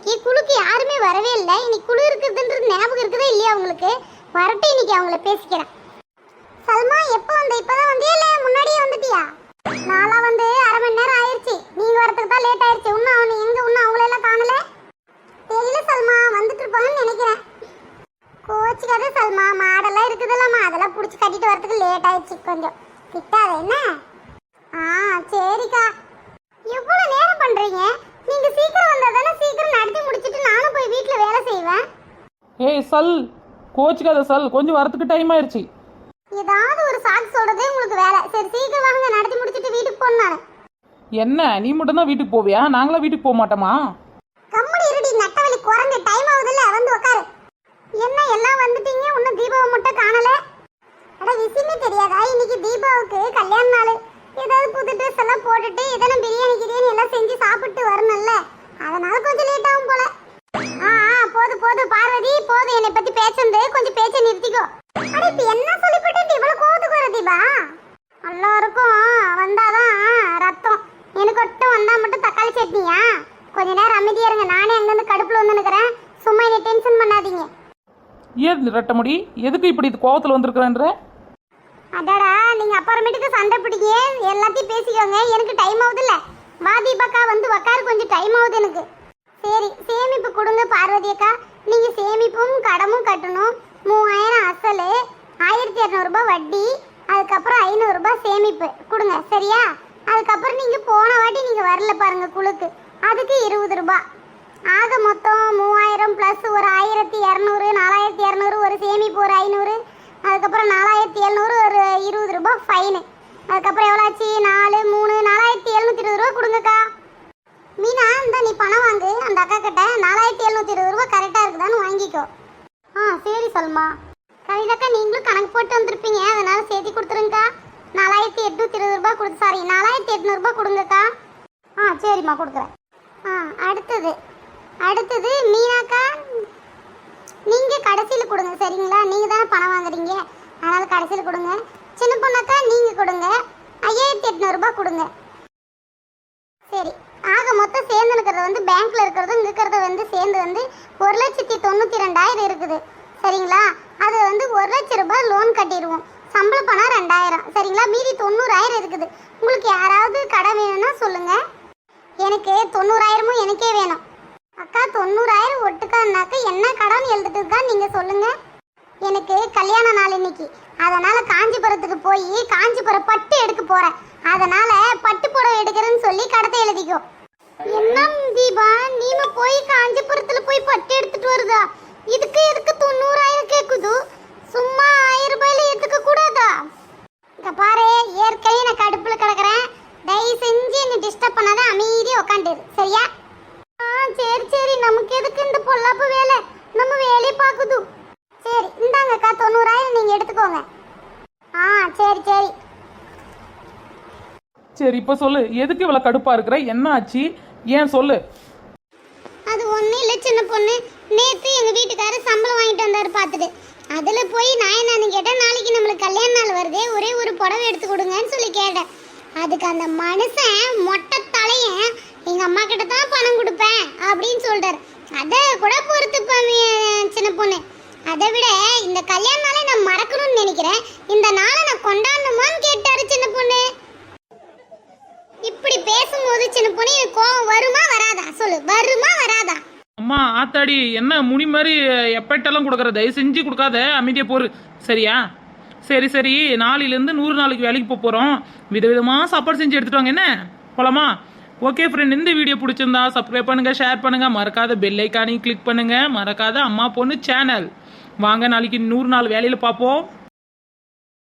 இன்னைக்கு குழுக்கு யாருமே வரவே இல்லை. இன்னைக்கு குழு இருக்குதுன்றது ஞாபகம் இருக்குதா இல்லையா உங்களுக்கு? வரட்டும் இன்னைக்கு அவங்கள பேசிக்கிறேன். சல்மா எப்போ வந்த? இப்பதான் வந்தியா இல்ல முன்னாடியே வந்துட்டியா? நாளா வந்து அரை மணி நேரம் ஆயிருச்சு. நீங்க வரதுக்கு தான் லேட் ஆயிருச்சு. இன்னும் அவனு எங்க இன்னும் அவங்கள எல்லாம் காணல? தெரியல சல்மா வந்துட்டு இருப்பாங்கன்னு நினைக்கிறேன். கோச்சிக்காத சல்மா மாடெல்லாம் இருக்குதுல்லம்மா. அதெல்லாம் புடிச்சு கட்டிட்டு வரதுக்கு லேட் ஆயிடுச்சு கொஞ்சம். திட்டாத என்ன? ஆ சரிக்கா. எவ்வளவு நேரம் பண்றீங்க? சீக்கிரம் வந்தா தானே சீக்கிரம் நடத்தி முடிச்சிட்டு நானும் போய் வீட்ல வேலை செய்வேன். ஏய் சல். கோச்சிக்காத சல். கொஞ்சம் வரத்துக்கு டைம் ஆயிடுச்சு ஏதாவது ஒரு சாக்கு சொல்றதே உங்களுக்கு வேலை. சரி சீக்கிரம் வாங்க. நடத்தி முடிச்சிட்டு வீட்டுக்கு நான் என்ன? நீ மட்டும்தான் வீட்டுக்கு போவியா? நாங்களாம் வீட்டுக்கு போக மாட்டோமா? கம்முனு இருடி நட்டவழி குரங்கு டைம் ஆகுதுல்ல வந்து உட்காரு என்ன எல்லாம் வந்துட்டீங்க? இன்னும் தீபாவை மட்டும் காணல? அட விஷயமே தெரியாதா? இன்னைக்கு தீபாவுக்கு கல்யாண நாள். ஏதாவது புது ட்ரெஸ் எல்லாம் போட்டுட்டு எதனா பிரியாணி செஞ்சு சாப்பிட்டு வரணும்ல. அதனால கொஞ்சம் லேட் ஆகும் போல. ஆ ஆ போது போது பார்வதி போது. என்னை பத்தி பேசுறது கொஞ்சம் பேச்ச நிறுத்திக்கோ. அட இப்ப என்ன சொல்லிவிட்டு இவ்வளவு கோவத்துக்கு வர தீபா? எல்லாருக்கும் வந்தாதான் ரத்தம். எனக்கு மட்டும் வந்தா மட்டும் தக்காளி சட்னியா? கொஞ்ச நேரம் அமைதியா இருங்க. நானே அங்கிருந்து கடுப்புல வந்து நிக்கிறேன். சும்மா என்னை டென்ஷன் பண்ணாதீங்க. ஏன் ரெட்டமுடி எதுக்கு இப்படி கோவத்தில் வந்திருக்கிறேன்ற? அடடா நீங்க அப்புறமேட்டுக்கு சண்டை பிடிக்க எல்லாத்தையும் பேசிக்கோங்க. எனக்கு டைம் ஆகுதுல்ல. வா தீபாக்கா வந்து உக்காரு கொஞ்சம் டைம் ஆகுது எனக்கு. சரி சேமிப்பு கொடுங்க பார்வதி அக்கா. நீங்கள் சேமிப்பும் கடமும் கட்டணும். மூவாயிரம் அசல் ஆயிரத்தி இரநூறுபா வட்டி அதுக்கப்புறம் ஐநூறுரூபா சேமிப்பு. கொடுங்க சரியா? அதுக்கப்புறம் நீங்கள் போன வாட்டி நீங்கள் வரல பாருங்க குழுக்கு. அதுக்கு இருபது ரூபா ஆக மொத்தம் மூவாயிரம் ப்ளஸ் ஒரு ஆயிரத்தி இரநூறு நாலாயிரத்தி இரநூறு ஒரு சேமிப்பு ஒரு ஐநூறு. அதுக்கப்புறம் நாலாயிரத்தி எழுநூறு ஒரு இருபது ரூபாய் ஃபைனு அதுக்கப்புறம் எவ்வளோ ஆச்சு? நாலு மூணு நாலாயிரத்தி எழுநூத்தி இருபது ரூபா கொடுங்கக்கா மீனா இந்த நீ பணம் வாங்கு. அந்த அக்கா கிட்ட நாலாயிரத்தி எழுநூத்தி இருபது ரூபா கரெக்டாக இருக்குதான்னு வாங்கிக்கோ. ஆ சரி சல்மா. கவிதாக்கா நீங்களும் கணக்கு போட்டு வந்திருப்பீங்க. அதனால சேர்த்து கொடுத்துருங்கக்கா. நாலாயிரத்தி எட்நூத்தி இருபது ரூபா கொடுத்து சாரி நாலாயிரத்தி எட்நூறுபா கொடுங்கக்கா. ஆ சரிம்மா கொடுக்குறேன். ஆ அடுத்தது. அடுத்தது மீனாக்கா நீங்கள் கடைசியில் கொடுங்க சரிங்களா? நீங்கள் தானே பணம் வாங்குறீங்க. அதனால் கடைசியில் கொடுங்க. சின்ன பொண்ணாக்கா நீங்கள் கொடுங்க. ஐயாயிரத்தி எட்நூறுபா கொடுங்க. சேர்ந்து இருக்கிறது வந்து பேங்க்ல இருக்கிறது இருக்கிறது வந்து சேர்ந்து வந்து ஒரு லட்சத்தி தொண்ணூற்றி ரெண்டாயிரம் இருக்குது. சரிங்களா? அது வந்து ஒரு லட்ச ரூபாய் லோன் கட்டிடுவோம். சம்பள பணம் ரெண்டாயிரம். சரிங்களா? மீதி தொண்ணூறாயிரம் இருக்குது. உங்களுக்கு யாராவது கடன் வேணும்னா சொல்லுங்க. எனக்கு தொண்ணூறாயிரமும் எனக்கே வேணும். அக்கா தொண்ணூறாயிரம் ஒட்டுக்கான்னாக்க என்ன கடன் எழுதிட்டுக்கா நீங்கள் சொல்லுங்கள் எனக்கு கல்யாண நாள் இன்னைக்கு. அதனால் காஞ்சிபுரத்துக்கு போய் காஞ்சிபுரம் பட்டு எடுக்க போகிறேன் அதனால் பட்டு புடவை எடுக்கிறேன்னு சொல்லி கடத்தை எழுதிக்கோ. என்ன தீபா? நீம போய் காஞ்சிபுரத்துல போய் பட்டு எடுத்துட்டு வருதா? இதுக்கு எதுக்கு தொண்ணூறாயிரம் கேக்குது? சும்மா ஆயிரம் ரூபாயில எடுத்துக்க கூடாதா? இங்க பாரு ஏற்கனவே நான் கடுப்புல கிடக்குறேன். தயவு செஞ்சு என்னை டிஸ்டர்ப் பண்ணாத அமைதியா உட்காந்துரு சரியா? ஆ சரி சரி. நமக்கு எதுக்கு இந்த பொல்லாப்பு வேலை? நம்ம வேலையை பார்க்குது. சரி இந்தாங்கக்கா தொண்ணூறாயிரம் நீங்க எடுத்துக்கோங்க. ஆ சரி சரி. சரி இப்போ சொல்லு. எதுக்கு இவ்வளோ கடுப்பாக இருக்கிற? என்ன ஆச்சு ஏன் சொல்லு. அது ஒன்றும் இல்லை சின்ன பொண்ணு. நேற்று எங்கள் வீட்டுக்காரர் சம்பளம் வாங்கிட்டு வந்தார் பார்த்துட்டு அதில் போய் நான் என்னன்னு கேட்டேன் நாளைக்கு நம்மளுக்கு கல்யாண நாள் வருதே ஒரே ஒரு புடவை எடுத்து கொடுங்கன்னு சொல்லி கேட்டேன். அதுக்கு அந்த மனுஷன் மொட்டை தலையன் எங்கள் அம்மா கிட்ட தான் பணம் கொடுப்பேன் அப்படின்னு சொல்லிட்டாரு அதை கூட பொறுத்து சின்ன பொண்ணு. அதை விட இந்த கல்யாண நாளை நான் மறக்கணும்னு நினைக்கிறேன். இந்த நாளை நான் கொண்டாடணுமான்னு கேட்டாரு சின்ன பொண்ணு. இப்படி பேசும்போது சின்ன பொண்ணு எனக்கு கோவம் வருமா வராதா? சொல்லு. வருமா வராதா? அம்மா ஆத்தாடி என்ன முனி மாதிரி எப்பட்டெல்லாம் கொடுக்குற தயவு செஞ்சு கொடுக்காத. அமைதியாக போரு. சரியா? சரி சரி. நாளையிலேருந்து நூறு நாளைக்கு வேலைக்கு போக போகிறோம் விதவிதமாக சாப்பாடு செஞ்சு எடுத்துட்டு வாங்க. என்ன? போலாமா? ஓகே ஃப்ரெண்ட் இந்த வீடியோ பிடிச்சிருந்தா சப்ஸ்கிரைப் பண்ணுங்கள் ஷேர் பண்ணுங்கள் மறக்காத பெல் ஐக்கானையும் கிளிக் பண்ணுங்கள் மறக்காத அம்மா பொண்ணு சேனல் வாங்க நாளைக்கு நூறு நாள் வேலையில் பார்ப்போம்.